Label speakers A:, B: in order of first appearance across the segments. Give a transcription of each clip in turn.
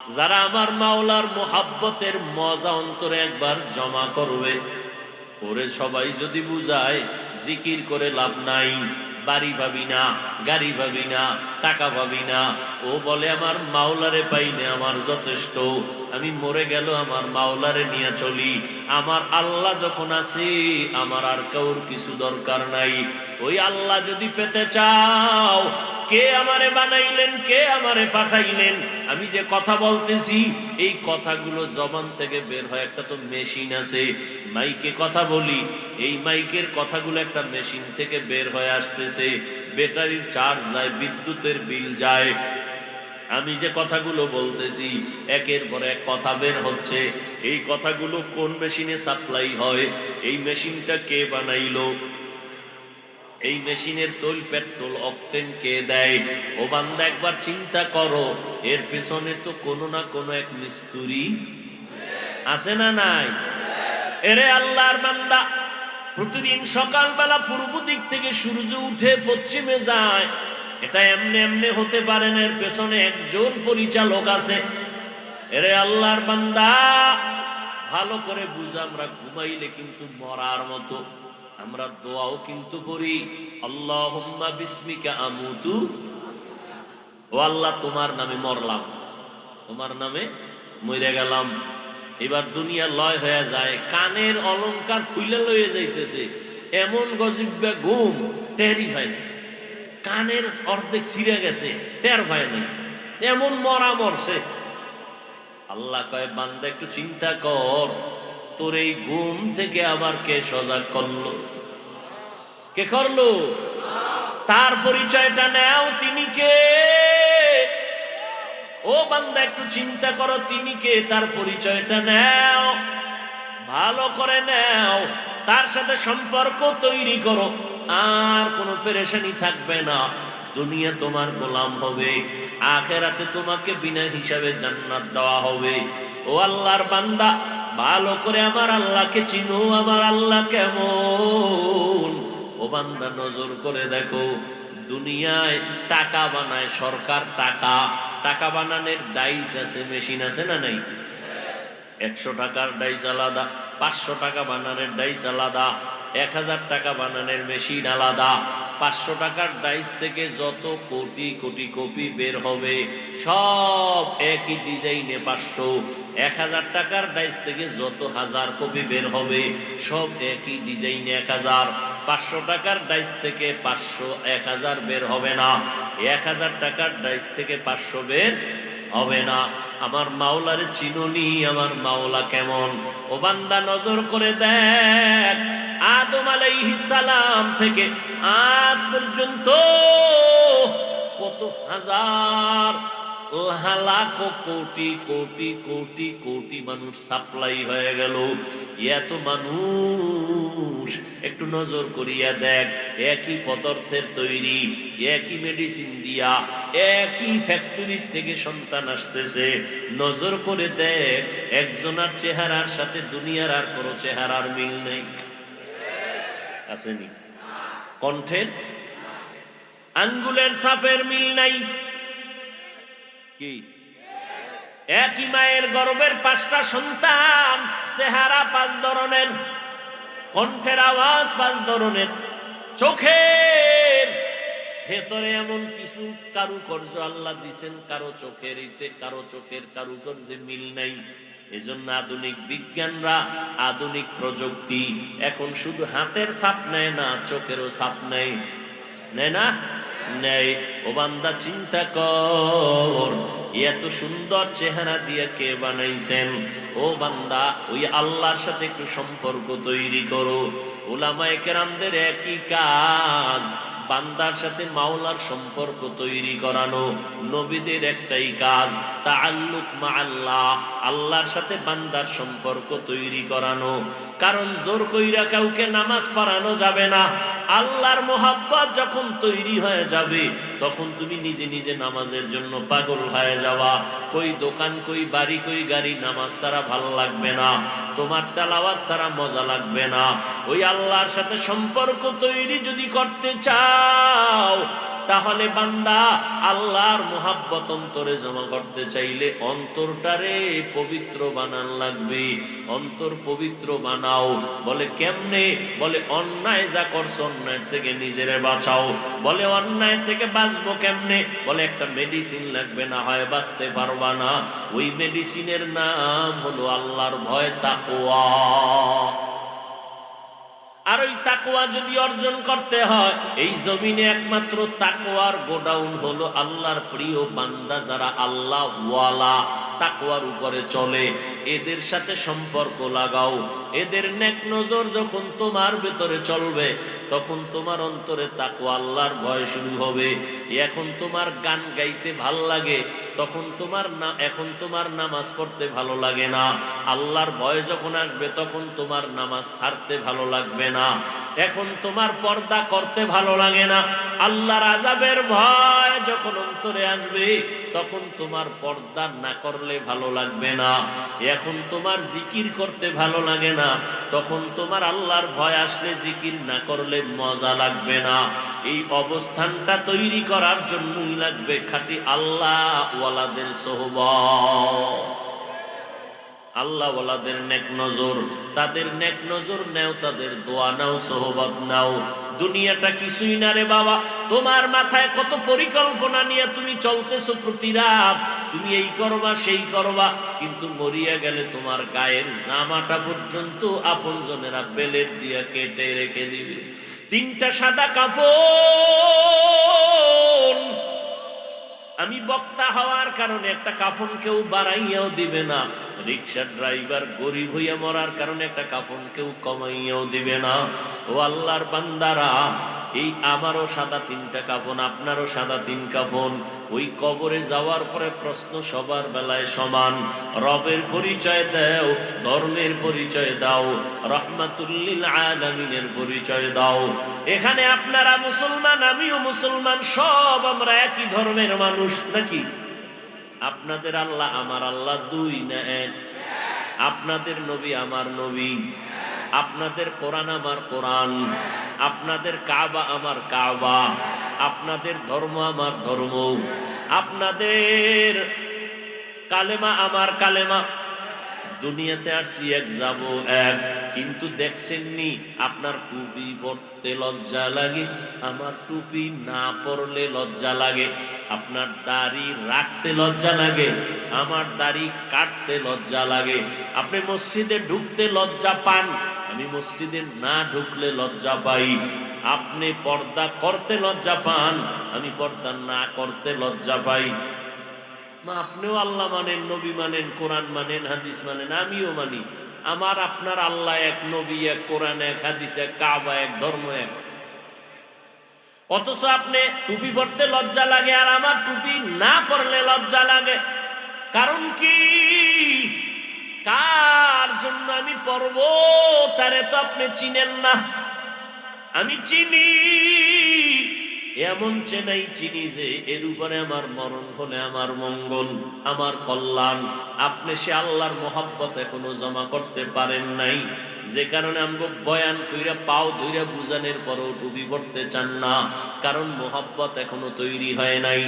A: যারা আমার মাওলার মোহাব্বতের মজা অন্তরে একবার জমা করবে, ওরে সবাই যদি বুঝায়, জিকির করে লাভ নাই, বাড়ি ভাবি না, গাড়ি ভাবি না টাকা পাবি না। ও বলে, আমার মাওলারে পাইনে আমার যথেষ্ট। আমি মরে গেল আমার মাওলারে নিয়ে চলি। আমার আল্লাহ যখন আছে, আমার আর কাউর কিছু দরকার নাই। ওই আল্লাহ যদি পেতে চাও, কে আমারে বানাইলেন, কে আমারে পাঠাইলেন? আমি যে কথা বলতেছি, এই কথাগুলো জবান থেকে বের হয়। একটা তো মেশিন আছে। মাইকে কথা বলি। এই মাইকের কথাগুলো একটা মেশিন থেকে বের হয়ে আসতেছে। ব্যাটারির চার্জ যায়, বিদ্যুতের বিল যায়। আমি যে কথাগুলো বলতেছি, একের পর এক কথা বের হচ্ছে। এই কথাগুলো কোন মেশিনে সাপ্লাই হয়? এই মেশিনটা কে বানাইলো? এই মেশিনের তৈল পেট্রোল অকটেন কে দেয়? ও বান্দা, একবার চিন্তা করো, এর পেছনে তো কোনো না কোনো এক মিস্তুরি আছে না নাই? এরে আল্লাহর বান্দা প্রতিদিন সকালবেলা পূর্ব দিক থেকে সূর্য উঠে পশ্চিমে যায়। এটা এমনি এমনি হতে পারে না, এর পেছনে একজন পরিচালক আছে। এরে আল্লাহর বান্দা, ভালো করে বুঝ, আমরা ঘুমাইলে কিন্তু মরার মতো। আমরা দোয়াও কিন্তু করি। আল্লাহুম্মা বিসমিকা আমুতু। ও আল্লাহ, তোমার নামে মরলাম। তোমার নামে মরে গেলাম। এবার দুনিয়া লয় হয়ে যায়, কানের অলংকার খুইলে লয়ে যাইতেছে, এমন গজিব্যা ঘুম টেরি হয় না। কানের অর্ধেক ছিঁড়ে গেছে, টের হয় না। এমন মরা মরছে। আল্লাহ কয়, বান্দা, একটু চিন্তা কর, তোর এই ঘুম থেকে আবার কে সজাগ করল? কে করল? তার পরিচয়টা নেও, তিনি কে? ও বান্দা, একটু চিন্তা করো, তিনি কে? তার পরিচয়টা নেও, ভালো করে নেও, তার সাথে সম্পর্ক তৈরি করো। আর কোনো পেরেশানি থাকবে না। দুনিয়া তোমার গোলাম হবে, আখেরাতে তোমাকে বিনা হিসাবে জান্নাত দেওয়া হবে। ও আল্লাহর বান্দা, ভালো করে আমার আল্লাহকে চিনো, আমার আল্লাহ কেমন? ও বান্দা, নজর করে দেখো, দুনিয়ায় টাকা বানায় সরকার টাকা টাকা বানানোর ডাইস আছে মেশিন আছে না নাই? একশো টাকার ডাইস আলাদা, পাঁচশো টাকা বানানোর ডাইস আলাদা, এক হাজার টাকা বানানোর মেশিন আলাদা। পাঁচশো টাকার ডাইস থেকে যত কোটি কোটি কপি বের হবে, সব একই ডিজাইনে পাঁচশো। এক হাজার টাকার ডাইস থেকে যত হাজার কপি বের হবে, সব একই ডিজাইনে এক হাজার। পাঁচশো টাকার ডাইস থেকে পাঁচশো এক হাজার বের হবে না। এক হাজার টাকার ডাইস থেকে পাঁচশো বের হবে না। আমার মাওলার চিননি, আমার মাওলা কেমন? ও বান্দা নজর করে দেখ, আদম আলাইহিস সালাম থেকে আজ পর্যন্ত কত হাজার লাখ কোটি কোটি কোটি কোটি মানুষ সাপ্লাই হয়ে গেল। এত মানুষ একটু নজর করিয়া দেখ, একই পদার্থের তৈরি, একই মেডিসিন দিয়া, একই ফ্যাক্টরির থেকে সন্তান আসতেছে। নজর করে দেখ, একজনার চেহারার সাথে দুনিয়ার আর কোনো চেহারার মিল নেই। আসেনি। কণ্ঠের আঙ্গুলের সাপের মিল নাই। কি? একই মায়ের গর্বের পাঁচটা সন্তান, চেহারা পাঁচ ধরনের, কণ্ঠের আওয়াজ পাঁচ ধরনের, চোখের ভেতরে এমন কিছু কারুকার্য আল্লাহ দিছেন, কারও চোখের ইতে, কারও চোখের কারুকার্যে মিল নাই। এজন্য আধুনিক বিজ্ঞানরা, আধুনিক প্রযুক্তি এখন শুধু হাতের ছাপ নেয় না, চোখেরও ছাপ নেয়। নেয় না? নেই ও বান্দা, চিন্তা কর, এত সুন্দর চেহারা দিয়ে কে বানাইছেন? ও বান্দা, ওই আল্লাহর সাথে একটু সম্পর্ক তৈরি করো। ওলামায়ে কেরামদের একই কাজ, বান্দার সাথে মাওলার সম্পর্ক তৈরি করানো, নবীদের একটাই কাজ। তাআল্লুক মা আল্লাহ আল্লাহর সাথে বান্দার সম্পর্ক তৈরি করানো। কারণ জোর কইরা কাউকে নামাজ পড়ানো যাবে না। আল্লাহর মোহাব্বত যখন তৈরি হয়ে যাবে, তখন তুমি নিজে নিজে নামাজের জন্য পাগল হয়ে যাওয়া। কই দোকান, কই বাড়ি, কই গাড়ি, নামাজ ছাড়া ভালো লাগবে না। তোমার তেলাওয়াত ছাড়া মজা লাগবে না। ওই আল্লাহর সাথে সম্পর্ক তৈরি যদি করতে চাও তাহলে বান্দা, আল্লাহর মোহাব্বত অন্তরে জমা করতে চাইলে অন্তরটারে পবিত্র বানান লাগবে। অন্তর পবিত্র বানাও। বলে কেমনে? বলে অন্যায় যা করছ অন্যায় থেকে নিজেরে বাঁচাও। বলে অন্যায় থেকে বাঁচবো কেমনে? বলে একটা মেডিসিন লাগবে, না হয় বাঁচতে পারবা না। ওই মেডিসিনের নাম হলো আল্লাহর ভয় তাকোয়া আর ওই তাকোয়া যদি অর্জন করতে হয়, এই জমিনে একমাত্র তাকোয়ার গোডাউন হলো আল্লাহর প্রিয় বান্দা যারা আল্লাহ ওয়ালা তাকোয়ার উপরে চলে। এদের সাথে সম্পর্ক লাগাও। এদের নেক নজর যখন তোমার ভেতরে চলবে, তখন তোমার অন্তরে তাকওয়া আল্লাহর ভয় শুরু হবে। এখন তোমার গান গাইতে ভালো লাগে তখন তোমার না, এখন তোমার নামাজ পড়তে ভালো লাগে না। আল্লাহর ভয় যখন আসবে, তখন তোমার নামাজ ছাড়তে ভালো লাগবে না। এখন তোমার পর্দা করতে ভালো লাগে না। আল্লাহর আজাবের ভয় যখন অন্তরে আসবে, তখন তোমার পর্দা না করলে ভালো লাগবে না। এখন তোমার জিকির করতে ভালো লাগে না, তখন তোমার আল্লাহর ভয় আসলে জিকির না করলে মজা লাগবে না। এই অবস্থানটা তৈরি করার জন্যই লাগবে খাঁটি আল্লাহ ওয়ালাদের সোহবত। আল্লাহ নেক নজর, তাদের নেক নজর নেও, তাদের দোয়া নাও সোহবত নাও। দুনিয়াটা কিছুই না রে বাবা, তোমার মাথায় কত পরিকল্পনা নিয়ে তুমি চলতেছো প্রতি রাত। তুমি এই করবা, সেই করবা, কিন্তু মরিয়া গেলে তোমার গায়ের জামাটা পর্যন্ত আপন জনেরা বেলেট দিয়ে কেটে রেখে দিবে। তিনটা সাদা কাপড় আমি বক্তা হওয়ার কারণে একটা কাফন কেউ বাড়াইয়াও দিবে না। রিক্সা ড্রাইভার গরিব হইয়া মরার কারণে একটা কাফন কেউ কমাইয়াও দিবে না। ও আল্লাহর বান্দারা এই আমারও সাদা তিনটা কাফন, আপনারও সাদা তিন কাফন। ওই কবরে যাওয়ার পরে প্রশ্ন সবার বেলায় সমান। রবের পরিচয় দাও, ধর্মের পরিচয় দাও, রহমাতুল্লিল আলামিনের পরিচয় দাও। এখানে আপনারা মুসলমান, আমিও মুসলমান, সব আমরা একই ধর্মের মানুষ, নাকি? আপনাদের আল্লাহ আমার আল্লাহ দুই না এক? আপনাদের নবী আমার নবী। আপনাদের কোরআন আমার কোরআন। আপনাদের কাবা আমার কাবা, আপনাদের ধর্ম আমার ধর্ম, আপনাদের কালেমা আমার কালেমা। দুনিয়াতে আসছি এক যাব এক, কিন্তু দেখছেননি আপনার টুপি পরতে লজ্জা লাগে, আমার টুপি না পরলে লজ্জা লাগে, আপনার দাড়ি রাখতে লজ্জা লাগে, আমার দাড়ি কাটতে লজ্জা লাগে, আপনি মসজিদে ঢুকতে লজ্জা পান আমি মসজিদে না ঢুকলে লজ্জা পাই। আপনি পর্দা করতে লজ্জা পান, আমি পর্দা না করতে লজ্জা পাই। মা, আপনিও আল্লাহ মানেন, নবী মানেন, কোরআন মানেন, হাদিস মানেন, আমিও মানি। আমার, আপনার আল্লাহ এক, নবী এক, কোরআন এক, হাদিস এক, কাবা এক, ধর্ম এক। অথচ আপনি টুপি পরতে লজ্জা লাগে আর আমার টুপি না পরলে লজ্জা লাগে। কারণ কি? কার জন্য আমি পরব তারে তো আপনি চিনেন না। আমি চিনি, এমন চেনাই চিনি যে এর উপরে আমার মরণ হলে আমার মঙ্গল, আমার কল্যাণ। আপনি সে আল্লাহর মহাব্বত এখনও জমা করতে পারেন নাই। যে কারণে আমগো বয়ান কইরা পাও ধইরা বুঝানোর পরও ডুবি পড়তে চান না। কারণ মোহাব্বত এখনও তৈরি হয় নাই।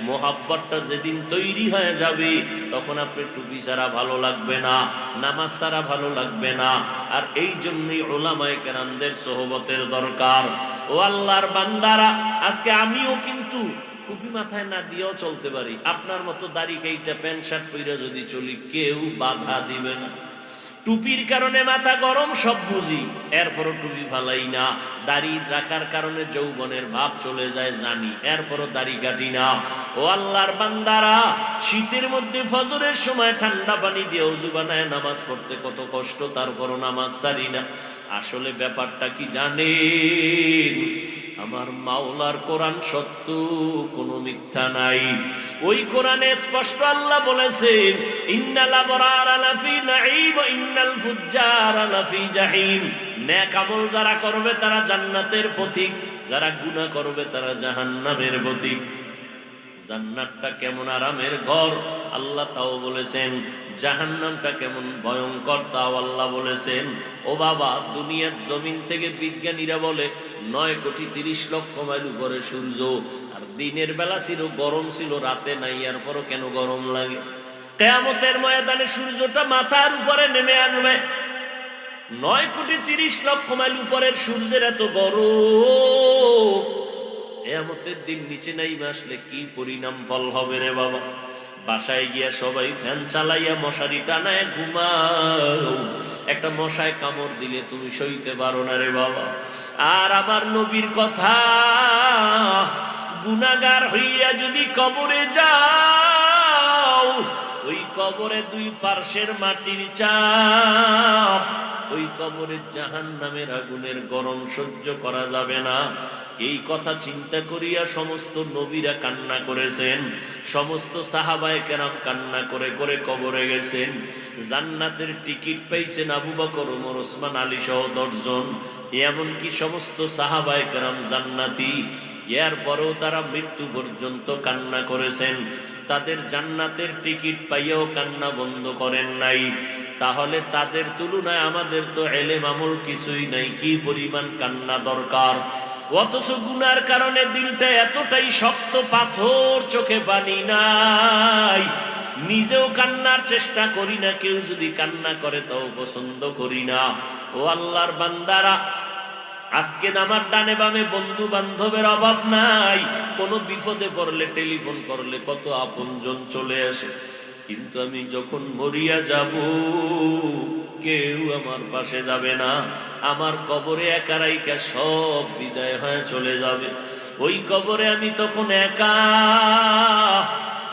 A: মোহাব্বতটা যেদিন তৈরি হয়ে যাবে, তখন আপনি টুপি ছাড়া ভালো লাগবে না, নামাজ ছাড়া ভালো লাগবে না। আর এই জন্যই ওলামায় কেরামদের সোহবতের দরকার। ও আল্লাহর বান্দারা, আজকে আমিও কিন্তু টুপি মাথায় না দিয়েও চলতে পারি। আপনার মতো দাড়ি খাইটা প্যান্ট শার্ট পরে যদি চলি, কেউ বাধা দিবে না। টুপির কারণে মাথা গরম, সব বুঝি। এরপরও টুপি ফালাই না। দাড়ি রাখার কারণে যৌবনের ভাব চলে যায় জানি, এরপরও দাড়ি কাটি না। ও আল্লাহর বান্দারা, শীতের মধ্যে ফজরের সময় ঠান্ডা পানি দিয়ে উজু বানায় নামাজ পড়তে কত কষ্ট, তারপরও নামাজ সারি না। আসলে ব্যাপারটা কি জানেন? আমার মাওলার কোরআন সত্য, কোনো মিথ্যা নাই। ওই কোরআনে স্পষ্ট আল্লাহ বলেছেন, ইন্নাল আবরার লাফি নাঈম ইন্নাল ফুজ্জার লাফি জাহিম। নেক আমল যারা করবে তারা জান্নাতের পথিক যারা গুনাহ করবে তারা জাহান্নামের পথিক জান্নাতটা কেমন আরামের ঘর, আল্লাহ তাও বলেছেন। জাহান্নামটা কেমন ভয়ঙ্কর, তাও আল্লাহ বলেছেন। ও বাবা, দুনিয়ার জমিন থেকে বিজ্ঞানীরা বলে নয় কোটি তিরিশ লক্ষ মাইল উপরে সূর্য, আর দিনের বেলা ছিল, গরম ছিল, রাতে নাই, আর পরও কেন গরম লাগে? কেয়ামতের ময়দানে সূর্যটা মাথার উপরে নেমে আসবে। নয় কোটি তিরিশ লক্ষ মাইল উপরের সূর্যের এত গরম, কেয়ামতের দিন নিচে নাই আসলে কি পরিণাম ফল হবে রে বাবা? বাসায় গিয়া সবাই ফ্যান চালাইয়া মশারি টানায় ঘুমাও। একটা মশায় কামড় দিলে তুমি সইতে পারো না রে বাবা। আর আমার নবীর কথা গুনাগার হইয়া যদি কবরে যাও ওই কবরে দুই পার্শ্বের মাটির চাপ, ওই কবরের জাহান নামের আগুনের গরম সহ্য করা যাবে না। এই কথা চিন্তা করিয়া সমস্ত নবীরা কান্না করেছেন, সমস্ত সাহাবায় কেরাম কান্না করে করে কবরে গেছেন। জান্নাতের টিকিট পাইছেন আবু বকর, ওমর, ওসমান, আলী সহ দশজন। এমনকি সমস্ত সাহাবায় কেরাম জান্নাতি এর পরেও তারা মৃত্যু পর্যন্ত কান্না করেছেন। তাদের জান্নাতের টিকিট পাইয়াও কান্না বন্ধ করেন নাই। তাহলে তাদের তুলনায় আমাদের তো এলেম আমল কিছুই নাই, কি পরিমাণ কান্না দরকার? অথচ গুনার কারণে দিলটা এতটাই শক্ত পাথর চোখে পানি নাই। নিজেও কান্নার চেষ্টা করি না, কেউ যদি কান্না করে তাও পছন্দ করি না। ও আল্লাহর বান্দারা আজকে আমার ডানে বামে বন্ধু বান্ধবের অভাব নাই। কোনো বিপদে পড়লে টেলিফোন করলে কত আপনজন চলে আসে। কিন্তু আমি যখন মরিয়া যাব, কেউ আমার পাশে যাবে না। আমার কবরে একা রাইকা সব বিদায় হয়ে চলে যাবে। ওই কবরে আমি তখন একা।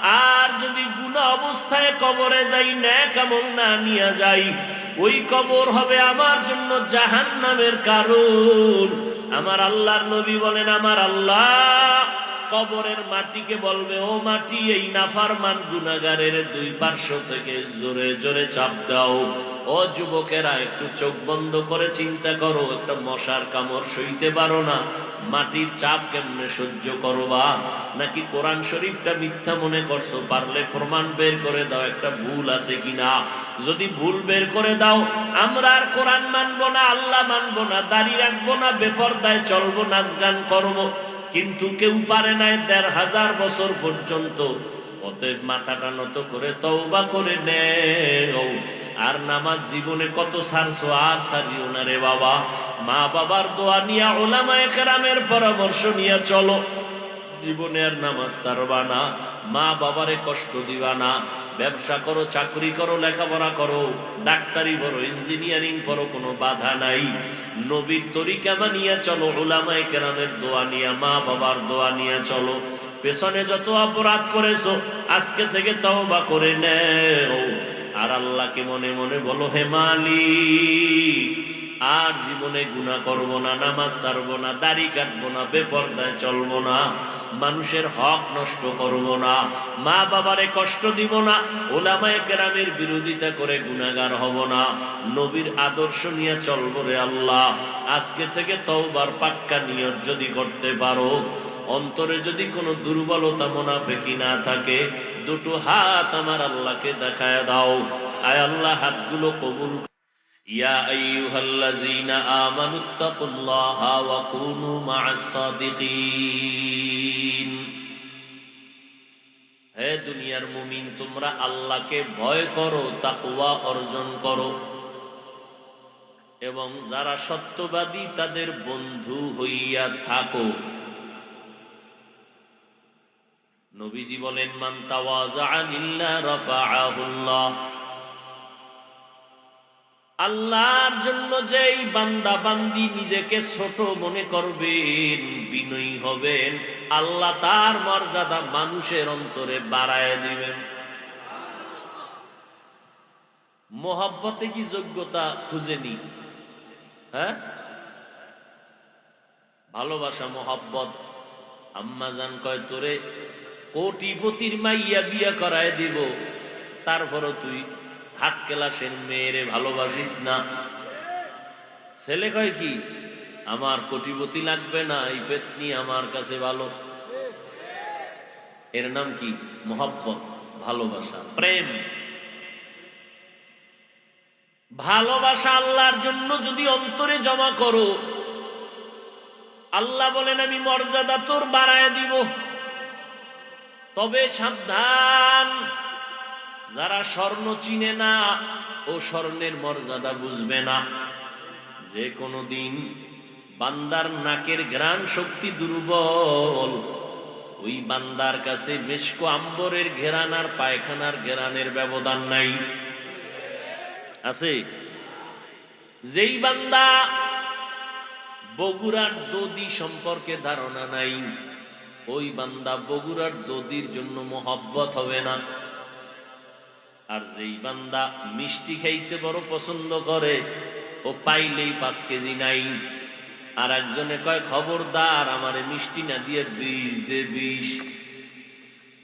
A: আর যদি গুণা অবস্থায় কবরে যাই না কেমন না নিয়ে যাই, ওই কবর হবে আমার জন্য জাহান নামের কারণ। আমার আল্লাহর নবী বলেন, আমার আল্লাহ কবরের মাটিকে বলবে, ও মাটি, এই নাফারমান গুনাগারের দুই পার্শ্ব থেকে জোরে জোরে চাপ দাও। ও যুবকেরা, একটু চোখ বন্ধ করে চিন্তা করো, একটা মশার কামড় সইতে পারো না। মাটির চাপ কেমনে সহ্য করবা? নাকি কোরআন শরীফটা মিথ্যা মনে করছ? পারলে প্রমাণ বের করে দাও, একটা ভুল আছে কিনা? যদি ভুল বের করে দাও, আমরা আর কোরআন মানবো না, আল্লাহ মানবো না, দাড়ি রাখব না, বেপরদায় চলবো, নাচ গান করব। কিন্তু কেউ পারে নাই দেড় হাজার বছর পর্যন্ত। অতএব মাথাটা নত করে তওবা করে নেও। আর নামাজ জীবনে কত সারছো, আর সারিও না রে বাবা। মা বাবার দোয়া নিয়া ওলামায়ে কেরামের পরামর্শ নিয়ে চলো। জীবনে আর নামাজ সারবা না। মা বাবারে কষ্ট দিবা না। ব্যবসা করো, চাকরি করো, লেখাপড়া করো, ডাক্তারি করো ইঞ্জিনিয়ারিং করো কোনো বাধা নাই। নবীর তরিকা মানিয়া চলো ওলামাই কেরামের দোয়া নিয়া মা বাবার দোয়া নিয়ে চলো। পেছনে যত অপরাধ করেছ, আজকে থেকে তওবা করে নেও। আর আল্লাহকে মনে মনে বলো, হে মালিক আর জীবনে গুণা করব না, নামাজ ছাড়ব না, দাড়ি কাটবো না, বেপর্দায় চলবো না, মানুষের হক নষ্ট করব না, মা বাবারে কষ্ট দিব না, ওলামায় কেরামের বিরোধিতা করে গুণাগার হব না, নবীর আদর্শ নিয়ে চলবো রে আল্লাহ, আজকে থেকে তওবার পাক্কা নিয়ত যদি করতে পারো, অন্তরে যদি কোনো দুর্বলতা মোনাফেকি না থাকে, দুটো হাত আমার আল্লাহকে দেখায় দাও, আয় আল্লাহ হাতগুলো কবুল ইয়া আইয়ুহাল্লাযীনা আমানুত্তাকুল্লাহা ওয়া কুনু মা'আস সাদিকিন। হে দুনিয়ার মুমিন, তোমরা আল্লাহকে ভয় করো, তাকওয়া অর্জন করো। এবং যারা সত্যবাদী, তাদের বন্ধু হইয়া থাকো। নবীজি বলেন, মান তাওয়াজা আনিল্লাহ রাফাআহুল্লাহ। আল্লাহর জন্য যেই বান্দা বান্দি নিজেকে ছোট মনে করবেন, বিনয়ী হবেন, আল্লাহ তার মর্যাদা মানুষের অন্তরে বাড়ায় দিবেন। মোহাব্বতে কি যোগ্যতা খুঁজেনি হ্যাঁ? ভালোবাসা, মোহাব্বত। আম্মাজান কয়, তোরে কোটিপতির মাইয়া বিয়া করায় দিব, তারপরও তুই থার্ড ক্লাসের মেয়েরে ভালোবাসিস না? ছেলে কয় কি, আমার কোটিপতি লাগবে না, এই পেতনি আমার কাছে ভালো। এর নাম কি? মোহাব্বত, ভালোবাসা, প্রেম। ভালোবাসা আল্লাহর জন্য যদি অন্তরে জমা করো, আল্লাহ বলেন, আমি মর্যাদা তোর বাড়ায় দিব। তবে সাবধান। যারা স্বর্ণ চিনে না, ও স্বর্ণের মর্যাদা বুঝবে না। যে কোনো দিন বান্দার নাকের গ্রাণ শক্তি দুর্বল, ওই বান্দার কাছে মেশকো আম্বরের ঘেরান আর পায়খানার ঘেরানের ব্যবধান নাই। আছে? যেই বান্দা বগুড়ার দদি সম্পর্কে ধারণা নাই, ওই বান্দা বগুড়ার দদির জন্য মোহব্বত হবে না। আর যেই বান্দা মিষ্টি খাইতে বড় পছন্দ করে, ও পাইলেই পাঁচ কেজি নাই। আর একজনে কয়, খবরদার, আমারে মিষ্টি না দিয়ে বিষ দে, বিষ।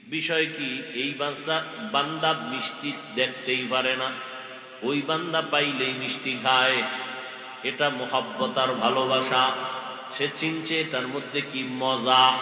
A: বিষয় কি, এই বাচ্চা বান্দা মিষ্টি দেখতেই পারে না। ওই বান্দা পাইলেই মিষ্টি খায়। এটা মোহাব্বত আর ভালোবাসা। সে চিনছে এটার মধ্যে কি মজা।